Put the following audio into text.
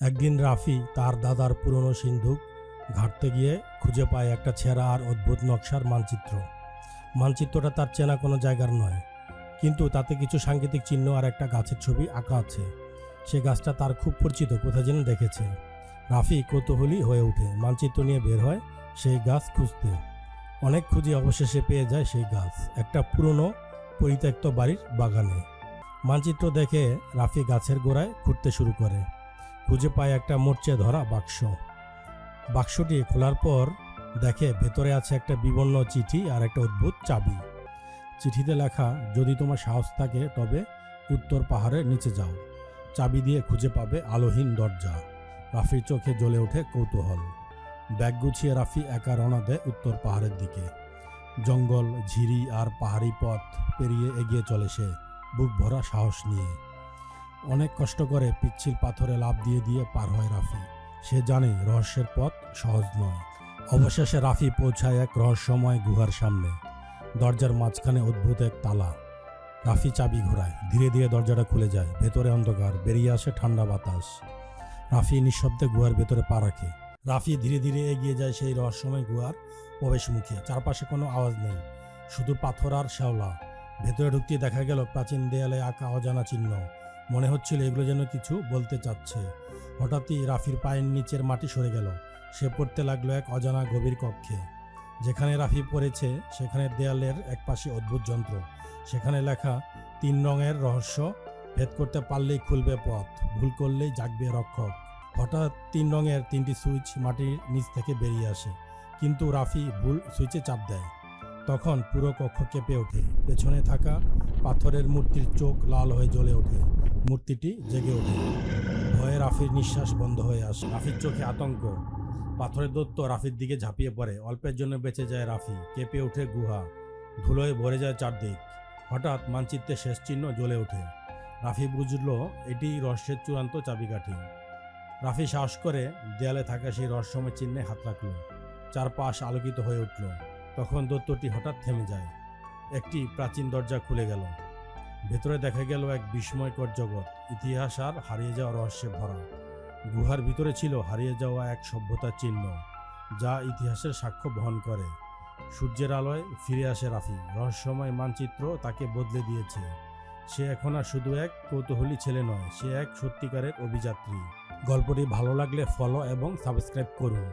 একদিন রাফি তার দাদার পুরনো সিন্ধুক ঘাঁটতে গিয়ে খুঁজে পায় একটা ছেঁড়া আর অদ্ভুত নকশার মানচিত্র। মানচিত্রটা তার চেনা কোনো জায়গার নয়, কিন্তু তাতে কিছু সাংকেতিক চিহ্ন আর একটা গাছের ছবি আঁকা আছে। সে গাছটা তার খুব পরিচিত, কোথায় যেন দেখেছে। রাফি কৌতূহলী হয়ে ওঠে, মানচিত্র নিয়ে বের হয় সেই গাছ খুঁজতে। অনেক খুঁজে অবশেষে পেয়ে যায় সেই গাছ, একটা পুরনো পরিত্যক্ত বাড়ির বাগানে। মানচিত্র দেখে রাফি গাছের গোড়ায় খুঁড়তে শুরু করে। খুঁজে পায় একটা মরচে ধরা বাক্স। বাক্সটি খোলার পর দেখে ভেতরে আছে একটা বিবর্ণ চিঠি আর একটা অদ্ভুত চাবি। চিঠিতে লেখা, যদি তোমার সাহস থাকে, তবে উত্তর পাহাড়ের নিচে যাও। চাবি দিয়ে খুঁজে পাবে আলোহীন দরজা। রাফির চোখে জ্বলে ওঠে কৌতূহল। ব্যাগ গুছিয়ে রাফি একা রওনা দেয় উত্তর পাহাড়ের দিকে। জঙ্গল, ঝিরি আর পাহাড়ি পথ পেরিয়ে এগিয়ে চলে সে, বুক ভরা সাহস নিয়ে। অনেক কষ্ট করে পিচ্ছিল পাথরে লাভ দিয়ে দিয়ে পার হয় রাফি। সে জানে রহস্যের পথ সহজ নয়। অবশেষে রাফি পৌঁছায় এক রহস্যময় গুহার সামনে। দরজার মাঝখানে অদ্ভুত এক তালা। রাফি চাবি ঘোরায়। ধীরে ধীরে দরজাটা খুলে যায়। ভেতরে অন্ধকার। বেরিয়ে আসে ঠান্ডা বাতাস। রাফি নিঃশব্দে গুহার ভেতরে পা রাখে। রাফি ধীরে ধীরে এগিয়ে যায় সেই রহস্যময় গুহার প্রবেশ মুখে চারপাশে কোনো আওয়াজ নেই। শুধু পাথর আর শ্যাওলা। ভেতরে ঢুকতে দেখা গেল প্রাচীন দেয়ালে আঁকা অজানা চিহ্ন। মনে হচ্ছিল এগুলো যেন কিছু বলতে চাচ্ছে। হঠাৎই রাফির পায়ের নিচের মাটি সরে গেল। সে পড়তে লাগল এক অজানা গভীর কক্ষে। যেখানে রাফি পড়েছে, সেখানে দেয়ালের এক পাশে অদ্ভুত যন্ত্র। সেখানে লেখা, তিন রঙের রহস্য, ভেদ করতে পারলেই খুলবে পথ, ভুল করলেই জাগবে রক্ষক। হঠাৎ তিন রঙের তিনটি সুইচ মাটির নিচ থেকে বেরিয়ে আসে। কিন্তু রাফি ভুল সুইচে চাপ দেয়। তখন পুরো কক্ষ কেঁপে ওঠে। পেছনে থাকা পাথরের মূর্তির চোখ লাল হয়ে জ্বলে ওঠে। মূর্তিটি জেগে ওঠে। ভয়ে রাফির নিঃশ্বাস বন্ধ হয়ে আসে। রাফির চোখে আতঙ্ক। পাথরের দত্ত রাফির দিকে ঝাঁপিয়ে পড়ে। অল্পের জন্য বেঁচে যায় রাফি। কেঁপে ওঠে গুহা। ধুলোয় ভরে যায় চারদিক। হঠাৎ মানচিত্রে শেষ চিহ্ন জ্বলে ওঠে। রাফি বুঝল এটি রহস্যের চূড়ান্ত চাবিকাঠি। রাফি সাহস করে দেয়ালে থাকা সেই রহস্যময় চিহ্নে হাত রাখল। চারপাশ আলোকিত হয়ে উঠল। তখন দত্তটি হঠাৎ থেমে যায়। একটি প্রাচীন দরজা খুলে গেল। ভেতরে দেখা গেল এক বিস্ময়কর জগৎ। ইতিহাস আর হারিয়ে যাওয়া রহস্যে ভরা। গুহার ভিতরে ছিল হারিয়ে যাওয়া এক সভ্যতার চিহ্ন, যা ইতিহাসের সাক্ষ্য বহন করে। সূর্যের আলোয় ফিরে আসে রাফি। রহস্যময় মানচিত্র তাকে বদলে দিয়েছে। সে এখন আর শুধু এক কৌতূহলী ছেলে নয়, সে এক সত্যিকারের অভিযাত্রী। গল্পটি ভালো লাগলে ফলো এবং সাবস্ক্রাইব করুন।